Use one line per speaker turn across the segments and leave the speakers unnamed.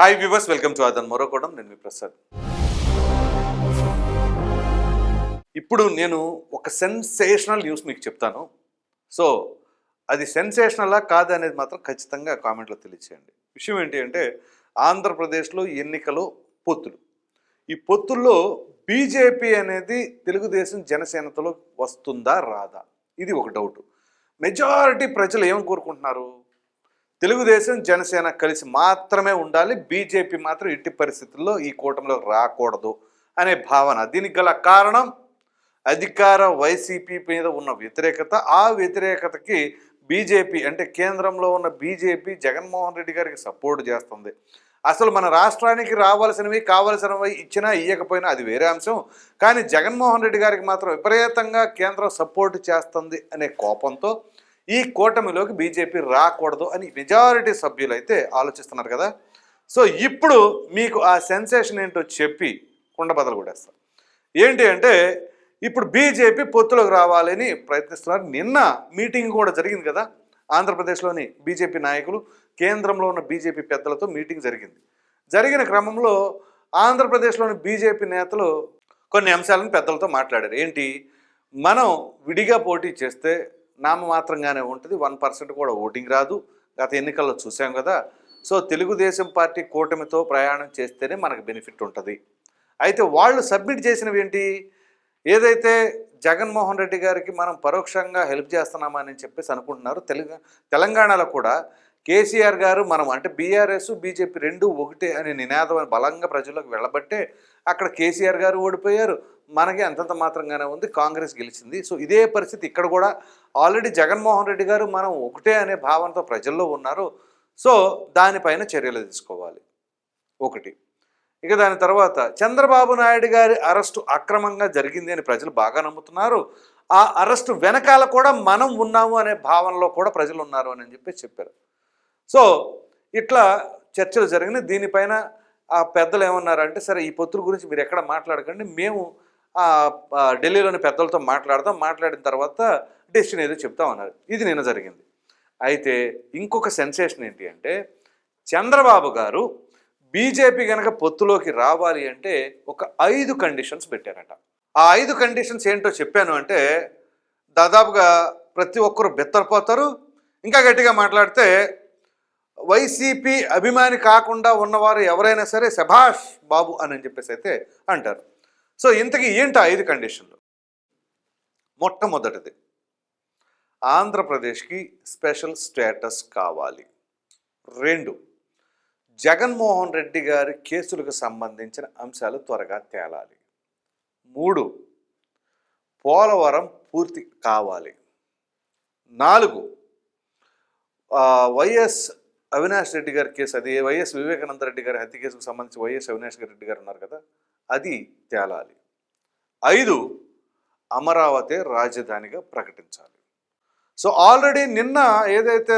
Hi viewers welcome to అదన్ మరోకోవడం నేను మీ ప్రసాద్. ఇప్పుడు నేను ఒక సెన్సేషనల్ న్యూస్ మీకు చెప్తాను. సో అది సెన్సేషనలా కాదు అనేది మాత్రం ఖచ్చితంగా కామెంట్లో తెలియచేయండి. విషయం ఏంటి అంటే ఆంధ్రప్రదేశ్లో ఎన్నికలు పొత్తులు. ఈ పొత్తుల్లో బీజేపీ అనేది తెలుగుదేశం జనసేనతో వస్తుందా రాదా? ఇది ఒక డౌట్ మెజారిటీ ప్రజలు ఏం కోరుకుంటున్నారు? తెలుగుదేశం జనసేన కలిసి మాత్రమే ఉండాలి. బీజేపీ మాత్రం ఇట్టి పరిస్థితుల్లో ఈ కూటమిలో రాకూడదు అనే భావన. దీనికి గల కారణం అధికార వైసీపీ మీద ఉన్న వ్యతిరేకత. ఆ వ్యతిరేకతకి బీజేపీ అంటే కేంద్రంలో ఉన్న బీజేపీ జగన్మోహన్ రెడ్డి గారికి సపోర్ట్ చేస్తుంది. అసలు మన రాష్ట్రానికి రావాల్సినవి కావాల్సినవి ఇచ్చినా ఇవ్వకపోయినా అది వేరే అంశం. కానీ జగన్మోహన్ రెడ్డి గారికి మాత్రం విపరీతంగా కేంద్రం సపోర్ట్ చేస్తుంది అనే కోపంతో ఈ కూటమిలోకి బీజేపీ రాకూడదు అని మెజారిటీ సభ్యులు అయితే ఆలోచిస్తున్నారు కదా. సో ఇప్పుడు మీకు ఆ సెన్సేషన్ ఏంటో చెప్పి కుండబదలు కొడేస్తారు ఏంటి అంటే ఇప్పుడు బీజేపీ పొత్తులోకి రావాలని ప్రయత్నిస్తున్నారు. నిన్న మీటింగ్ కూడా జరిగింది కదా. ఆంధ్రప్రదేశ్లోని బీజేపీ నాయకులు కేంద్రంలో ఉన్న బీజేపీ పెద్దలతో మీటింగ్ జరిగింది. జరిగిన క్రమంలో ఆంధ్రప్రదేశ్లోని బీజేపీ నేతలు కొన్ని అంశాలను పెద్దలతో మాట్లాడారు. ఏంటి? మనం విడిగా పోటీ చేస్తే నామమాత్రంగానే ఉంటుంది. వన్ పర్సెంట్ కూడా ఓటింగ్ రాదు. గత ఎన్నికల్లో చూసాం కదా. సో తెలుగుదేశం పార్టీ కూటమితో ప్రయాణం చేస్తేనే మనకు బెనిఫిట్ ఉంటుంది. అయితే వాళ్ళు సబ్మిట్ చేసినవి ఏంటి? ఏదైతే జగన్మోహన్ రెడ్డి గారికి మనం పరోక్షంగా హెల్ప్ చేస్తున్నామని చెప్పేసి అనుకుంటున్నారు. తెలుగు తెలంగాణలో కూడా కేసీఆర్ గారు మనం అంటే బీఆర్ఎస్ బీజేపీ రెండు ఒకటే అనే నినాదం బలంగా ప్రజల్లోకి వెళ్ళబట్టే అక్కడ కేసీఆర్ గారు ఓడిపోయారు. మనకి అంతంత మాత్రంగానే ఉంది. కాంగ్రెస్ గెలిచింది. సో ఇదే పరిస్థితి ఇక్కడ కూడా ఆల్రెడీ జగన్మోహన్ రెడ్డి గారు మనం ఒకటే అనే భావనతో ప్రజల్లో ఉన్నారు. సో దానిపైన చర్యలు తీసుకోవాలి. ఒకటి. ఇక దాని తర్వాత చంద్రబాబు నాయుడు గారి అరెస్టు అక్రమంగా జరిగింది అని ప్రజలు బాగా నమ్ముతున్నారు. ఆ అరెస్టు వెనకాల కూడా మనం ఉన్నాము అనే భావనలో కూడా ప్రజలు ఉన్నారు అని చెప్పి చెప్పారు. సో ఇట్లా చర్చలు జరిగినాయి. దీనిపైన ఆ పెద్దలు ఏమన్నారంటే సరే ఈ పొత్తుల గురించి మీరు ఎక్కడ మాట్లాడకండి. మేము ఢిల్లీలోని పెద్దలతో మాట్లాడదాం. మాట్లాడిన తర్వాత డెస్టినీ ఏదో చెప్తామన్నారు ఇది నిన్న జరిగింది. అయితే ఇంకొక సెన్సేషన్ ఏంటి అంటే చంద్రబాబు గారు బీజేపీ కనుక పొత్తులోకి రావాలి అంటే ఒక ఐదు కండిషన్స్ పెట్టారట. ఆ ఐదు కండిషన్స్ ఏంటో చెప్పాను అంటే దాదాపుగా ప్రతి ఒక్కరు బెత్తరపోతారు. ఇంకా గట్టిగా మాట్లాడితే వైసీపీ అభిమాని కాకుండా ఉన్నవారు ఎవరైనా సరే శభాష్ బాబు అని చెప్పేసి అయితే అంటారు. సో ఇంతకీ ఏంటి ఐదు కండిషన్లు? మొట్టమొదటిది ఆంధ్రప్రదేశ్కి స్పెషల్ స్టేటస్ కావాలి. రెండు జగన్మోహన్ రెడ్డి గారి కేసులకు సంబంధించిన అంశాలు త్వరగా తేలాలి. మూడు పోలవరం పూర్తి కావాలి. నాలుగు వైఎస్ అవినాష్ రెడ్డి గారి కేసు అది వైఎస్ వివేకానంద రెడ్డి గారి హత్య కేసుకు సంబంధించి వైఎస్ అవినాష్ రెడ్డి గారు ఉన్నారు కదా అది తేలాలి. ఐదు అమరావతి రాజధానిగా ప్రకటించాలి. సో ఆల్రెడీ నిన్న ఏదైతే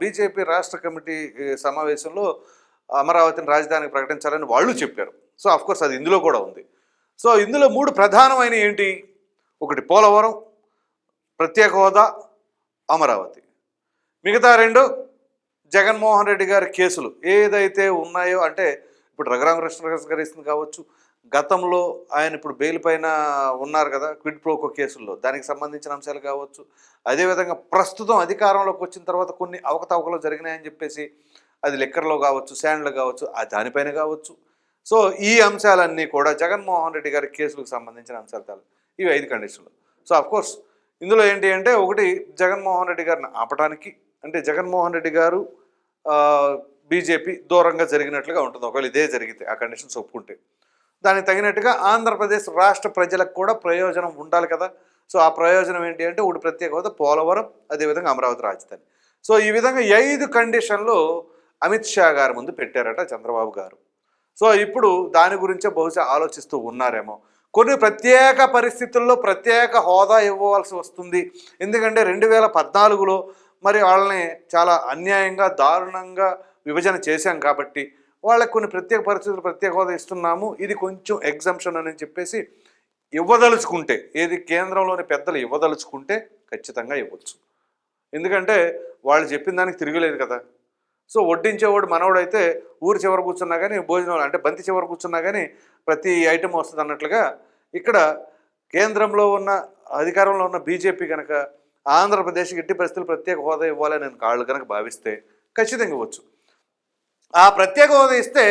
బీజేపీ రాష్ట్ర కమిటీ సమావేశంలో అమరావతిని రాజధానికి ప్రకటించాలని వాళ్ళు చెప్పారు. సో కోర్స్ అది ఇందులో కూడా ఉంది. సో ఇందులో మూడు ప్రధానమైన ఏంటి? ఒకటి పోలవరం ప్రత్యేక హోదా అమరావతి. మిగతా రెండు జగన్మోహన్ రెడ్డి గారి కేసులు ఏదైతే ఉన్నాయో అంటే ఇప్పుడు రఘురామకృష్ణ గారి ఇస్తుంది కావచ్చు గతంలో ఆయన ఇప్పుడు బెయిల్ పైన ఉన్నారు కదా క్విడ్ ప్రోకో కేసుల్లో. దానికి సంబంధించిన అంశాలు కావచ్చు అదేవిధంగా ప్రస్తుతం అధికారంలోకి వచ్చిన తర్వాత కొన్ని అవకతవకలు జరిగినాయని చెప్పేసి అది లిక్కర్లో కావచ్చు శాండ్లో కావచ్చు ఆ దానిపైన కావచ్చు. సో ఈ అంశాలన్నీ కూడా జగన్మోహన్ రెడ్డి గారి కేసులకు సంబంధించిన అంశాలు ఇవి ఐదు కండిషన్లు. సో అఫ్కోర్స్ ఇందులో ఏంటి అంటే ఒకటి జగన్మోహన్ రెడ్డి గారిని ఆపడానికి అంటే జగన్మోహన్ రెడ్డి గారు బీజేపీ దూరంగా జరిగినట్లుగా ఉంటుంది. ఒకవేళ ఇదే జరిగితే ఆ కండిషన్స్ ఒప్పుకుంటే. దానికి తగినట్టుగా ఆంధ్రప్రదేశ్ రాష్ట్ర ప్రజలకు కూడా ప్రయోజనం ఉండాలి కదా. సో ఆ ప్రయోజనం ఏంటి అంటే ఒకటి ప్రత్యేక హోదా పోలవరం అదేవిధంగా అమరావతి రాజధాని. సో ఈ విధంగా ఐదు కండిషన్లు అమిత్ షా గారి ముందు పెట్టారట చంద్రబాబు గారు. సో ఇప్పుడు దాని గురించే బహుశా ఆలోచిస్తూ ఉన్నారేమో. కొన్ని ప్రత్యేక పరిస్థితుల్లో ప్రత్యేక హోదా ఇవ్వవలసి వస్తుంది. ఎందుకంటే రెండు వేల పద్నాలుగులో మరి వాళ్ళని చాలా అన్యాయంగా దారుణంగా విభజన చేశాం కాబట్టి వాళ్ళకి కొన్ని ప్రత్యేక పరిస్థితులు ప్రత్యేక హోదా ఇస్తున్నాము. ఇది కొంచెం ఎగ్జంప్షన్ అని చెప్పేసి ఇవ్వదలుచుకుంటే ఏది కేంద్రంలోని పెద్దలు ఇవ్వదలుచుకుంటే ఖచ్చితంగా ఇవ్వచ్చు. ఎందుకంటే వాళ్ళు చెప్పిన దానికి తిరగలేదు కదా. సో వడ్డించేవాడు మనవడైతే ఊరి చివరి కూర్చున్నా కానీ భోజనం అంటే బంతి చివర కూర్చున్నా కానీ ప్రతి ఐటెం వస్తుంది అన్నట్లుగా ఇక్కడ కేంద్రంలో ఉన్న అధికారంలో ఉన్న బీజేపీ కనుక ఆంధ్రప్రదేశ్కి ఎట్టి పరిస్థితులు ప్రత్యేక హోదా ఇవ్వాలని నేను కాళ్ళు కనుక భావిస్తే ఖచ్చితంగా ఇవ్వచ్చు. ఆ ప్రత్యేక హోదా ఇస్తే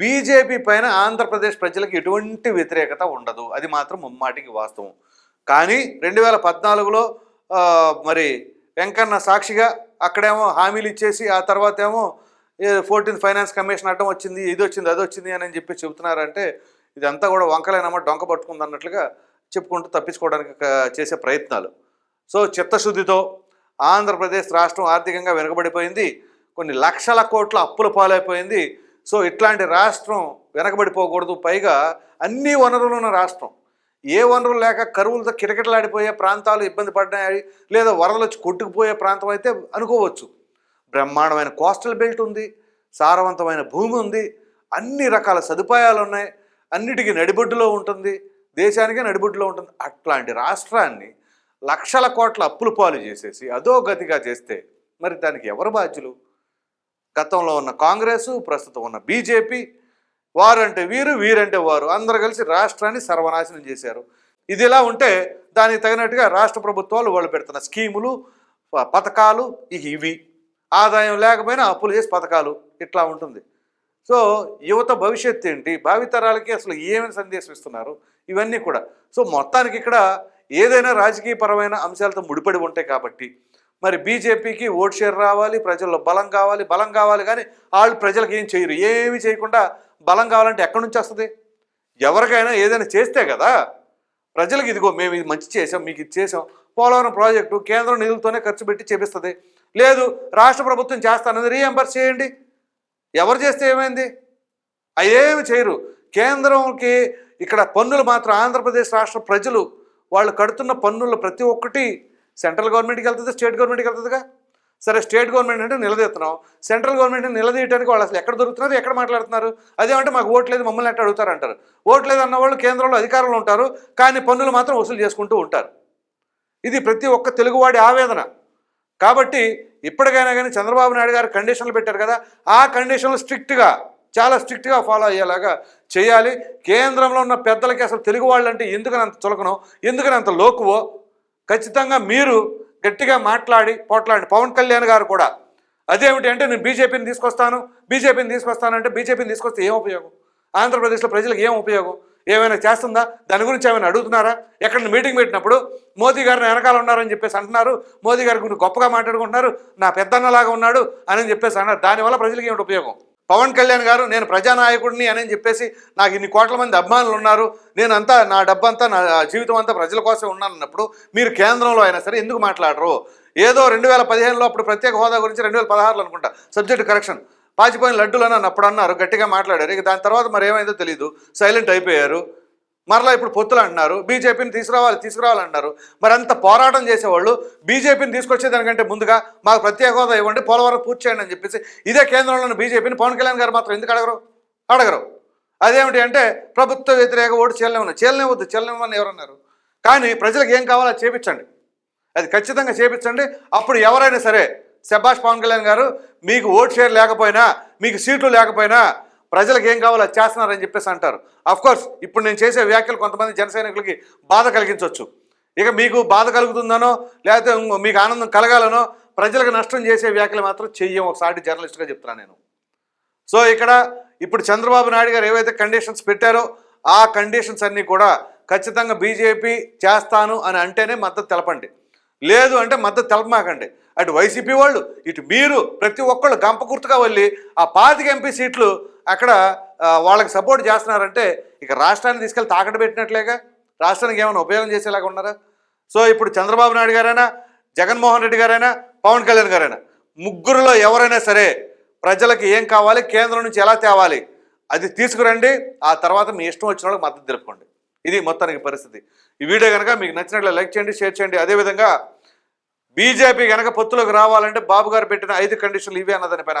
బీజేపీ పైన ఆంధ్రప్రదేశ్ ప్రజలకు ఎటువంటి వ్యతిరేకత ఉండదు. అది మాత్రం ముమ్మాటికి వాస్తవం. కానీ రెండు వేల పద్నాలుగులో మరి వెంకన్న సాక్షిగా అక్కడేమో హామీలు ఇచ్చేసి ఆ తర్వాత ఏమో ఫోర్టీన్త్ ఫైనాన్స్ కమిషన్ అడ్డం వచ్చింది ఇది వచ్చింది అది వచ్చింది అని చెప్పి చెబుతున్నారంటే ఇదంతా కూడా వంకలేనమ్మ డొంక పట్టుకుంది అన్నట్లుగా చెప్పుకుంటూ తప్పించుకోవడానికి చేసే ప్రయత్నాలు. సో చిత్తశుద్ధితో ఆంధ్రప్రదేశ్ రాష్ట్రం ఆర్థికంగా వెనుకబడిపోయింది. కొన్ని లక్షల కోట్ల అప్పుల పాలైపోయింది. సో ఇట్లాంటి రాష్ట్రం వెనకబడిపోకూడదు. పైగా అన్ని వనరులు ఉన్న రాష్ట్రం. ఏ వనరులు లేక కరువులతో కిటకిటలాడిపోయే ప్రాంతాలు ఇబ్బంది పడ్డాయి లేదా వరదలు వచ్చి కొట్టుకుపోయే ప్రాంతం అయితే అనుకోవచ్చు. బ్రహ్మాండమైన కోస్టల్ బెల్ట్ ఉంది. సారవంతమైన భూమి ఉంది. అన్ని రకాల సదుపాయాలు ఉన్నాయి. అన్నిటికీ నడిబొడ్డులో ఉంటుంది. దేశానికే నడిబొడ్డులో ఉంటుంది. అట్లాంటి రాష్ట్రాన్ని లక్షల కోట్ల అప్పులు పాలు చేసేసి అదో గతిగా చేస్తే మరి దానికి ఎవరు బాధ్యులు? గతంలో ఉన్న కాంగ్రెస్ ప్రస్తుతం ఉన్న బీజేపీ వారంటే వీరు వీరంటే వారు అందరు కలిసి రాష్ట్రాన్ని సర్వనాశనం చేశారు. ఇది ఇలా ఉంటే దానికి తగినట్టుగా రాష్ట్ర ప్రభుత్వాలు వాళ్ళు పెడుతున్న స్కీములు పథకాలు ఇవి. ఆదాయం లేకపోయినా అప్పులు చేసి పథకాలు ఇట్లా ఉంటుంది. సో యువత భవిష్యత్తు ఏంటి? భావితరాలకి అసలు ఏమైనా సందేశం ఇస్తున్నారు? ఇవన్నీ కూడా. సో మొత్తానికి ఇక్కడ ఏదైనా రాజకీయపరమైన అంశాలతో ముడిపడి ఉంటాయి కాబట్టి మరి బీజేపీకి ఓట్ షేర్ రావాలి ప్రజల్లో బలం కావాలి బలం కావాలి కానీ వాళ్ళు ప్రజలకు ఏం చేయరు. ఏమి చేయకుండా బలం కావాలంటే ఎక్కడి నుంచి వస్తుంది? ఎవరికైనా ఏదైనా చేస్తే కదా ప్రజలకు ఇదిగో మేము ఇది మంచి చేసాం మీకు ఇది చేసాం పోలవరం ప్రాజెక్టు కేంద్రం నిధులతోనే ఖర్చు పెట్టి చేపిస్తుంది. లేదు రాష్ట్ర ప్రభుత్వం చేస్తానని రీఎంబర్స్ చేయండి. ఎవరు చేస్తే ఏమైంది? అయ్యేమి చేయరు. కేంద్రంకి ఇక్కడ పన్నులు మాత్రం ఆంధ్రప్రదేశ్ రాష్ట్ర ప్రజలు వాళ్ళు కడుతున్న పన్నుల ప్రతి ఒక్కటి సెంట్రల్ గవర్నమెంట్కి వెళ్తుంది స్టేట్ గవర్నమెంట్కి వెళ్తుందిగా. సరే స్టేట్ గవర్నమెంట్ అంటే నిలదీస్తున్నాం. సెంట్రల్ గవర్నమెంట్ నిలదీయడానికి వాళ్ళు అసలు ఎక్కడ దొరుకుతున్నారు ఎక్కడ మాట్లాడుతున్నారు? అదేమంటే మాకు ఓట్ లేదు మమ్మల్ని ఎట్లా అడుగుతారు అంటారు. ఓట్ అన్న వాళ్ళు కేంద్రంలో అధికారంలో ఉంటారు కానీ పన్నులు మాత్రం వసూలు చేసుకుంటూ ఉంటారు. ఇది ప్రతి ఒక్క తెలుగువాడి ఆవేదన. కాబట్టి ఇప్పటికైనా కానీ చంద్రబాబు నాయుడు గారు కండిషన్లు పెట్టారు కదా ఆ కండిషన్లు స్ట్రిక్ట్గా చాలా స్ట్రిక్ట్గా ఫాలో అయ్యేలాగా చేయాలి. కేంద్రంలో ఉన్న పెద్దలకి అసలు తెలుగు వాళ్ళంటే ఎందుకని అంత చులకనో ఎందుకని అంత లోకువో ఖచ్చితంగా మీరు గట్టిగా మాట్లాడి పోట్లాడి పవన్ కళ్యాణ్ గారు కూడా అదేమిటి అంటే నేను బీజేపీని తీసుకొస్తాను బీజేపీని తీసుకొస్తానంటే బీజేపీని తీసుకొస్తే ఏం ఉపయోగం? ఆంధ్రప్రదేశ్లో ప్రజలకు ఏం ఉపయోగం? ఏమైనా చేస్తుందా? దాని గురించి ఏమైనా అడుగుతున్నారా? ఎక్కడ మీటింగ్ పెట్టినప్పుడు మోదీ గారిని వెనకాల ఉన్నారని చెప్పేసి అంటున్నారు. మోదీ గారి గురించి గొప్పగా మాట్లాడుకుంటున్నారు. నా పెద్దన్నలాగా ఉన్నాడు అని చెప్పేసి అన్నారు. దానివల్ల ప్రజలకు ఏమిటి ఉపయోగం? పవన్ కళ్యాణ్ గారు నేను ప్రజానాయకుడిని అని చెప్పేసి నాకు ఇన్ని కోట్ల మంది అభిమానులు ఉన్నారు నేను అంతా నా డబ్బంతా నా జీవితం అంతా ప్రజల కోసం ఉన్నానన్నప్పుడు మీరు కేంద్రంలో అయినా సరే ఎందుకు మాట్లాడరు? ఏదో రెండు వేల పదిహేనులో అప్పుడు ప్రత్యేక హోదా గురించి రెండు వేల పదహారులో అనుకుంటా. Subject correction. పాచిపోయిన లడ్డులు అని అప్పుడు అన్నారు గట్టిగా మాట్లాడారు. ఇక దాని తర్వాత మరి ఏమైందో తెలియదు సైలెంట్ అయిపోయారు. మరలా ఇప్పుడు పొత్తులు అంటున్నారు బీజేపీని తీసుకురావాలి తీసుకురావాలన్నారు మరి అంత పోరాటం చేసేవాళ్ళు బీజేపీని తీసుకొచ్చేదానికంటే ముందుగా మాకు ప్రత్యేక హోదా ఇవ్వండి పోలవరం పూర్తి చేయండి అని చెప్పేసి ఇదే కేంద్రంలోని బీజేపీని పవన్ కళ్యాణ్ గారు మాత్రం ఎందుకు అడగరు? అడగరు. అదేమిటి అంటే ప్రభుత్వ వ్యతిరేక ఓటు చెల్లనివ్వను చేయలేవద్దు చెల్లనివ్వని ఎవరన్నారు కానీ ప్రజలకు ఏం కావాలో చేపించండి. అది ఖచ్చితంగా చేపించండి. అప్పుడు ఎవరైనా సరే శభాష్ పవన్ కళ్యాణ్ గారు మీకు ఓటు షేర్ లేకపోయినా మీకు సీట్లు లేకపోయినా ప్రజలకు ఏం కావాలో చేస్తున్నారని చెప్పేసి అంటారు. కోర్స్ ఇప్పుడు నేను చేసే వ్యాఖ్యలు కొంతమంది జన సైనికులకి బాధ కలిగించవచ్చు. ఇక మీకు బాధ కలుగుతుందనో లేకపోతే మీకు ఆనందం కలగాలనో ప్రజలకు నష్టం చేసే వ్యాఖ్యలు మాత్రం చెయ్యం. ఒకసారి జర్నలిస్ట్గా చెప్తున్నాను నేను. సో ఇక్కడ ఇప్పుడు చంద్రబాబు నాయుడు గారు ఏవైతే కండిషన్స్ పెట్టారో ఆ కండిషన్స్ అన్నీ కూడా ఖచ్చితంగా బీజేపీ చేస్తాను అని అంటేనే మద్దతు తెలపండి. లేదు అంటే మద్దతు తెలపమాకండి. అటు వైసీపీ వాళ్ళు ఇటు మీరు ప్రతి ఒక్కళ్ళు గంప గుర్తుగా వెళ్ళి ఆ పాతిక ఎంపీ సీట్లు అక్కడ వాళ్ళకి సపోర్ట్ చేస్తున్నారంటే ఇక రాష్ట్రాన్ని తీసుకెళ్ళి తాకట్టు పెట్టినట్లేగా? రాష్ట్రానికి ఏమైనా ఉపయోగం చేసేలాగా ఉన్నారా? సో ఇప్పుడు చంద్రబాబు నాయుడు గారైనా జగన్మోహన్ రెడ్డి గారైనా పవన్ కళ్యాణ్ గారైనా ముగ్గురులో ఎవరైనా సరే ప్రజలకు ఏం కావాలి కేంద్రం నుంచి ఎలా తేవాలి అది తీసుకురండి ఆ తర్వాత మీ ఇష్టం వచ్చిన వాళ్ళకి మద్దతు తెలుపుకోండి. ఇది మొత్తానికి పరిస్థితి. ఈ వీడియో కనుక మీకు నచ్చినట్లు లైక్ చేయండి షేర్ చేయండి. అదేవిధంగా బీజేపీ కనుక పొత్తులోకి రావాలంటే బాబు గారు పెట్టిన ఐదు కండిషన్లు ఇవే అన్నదానిపైన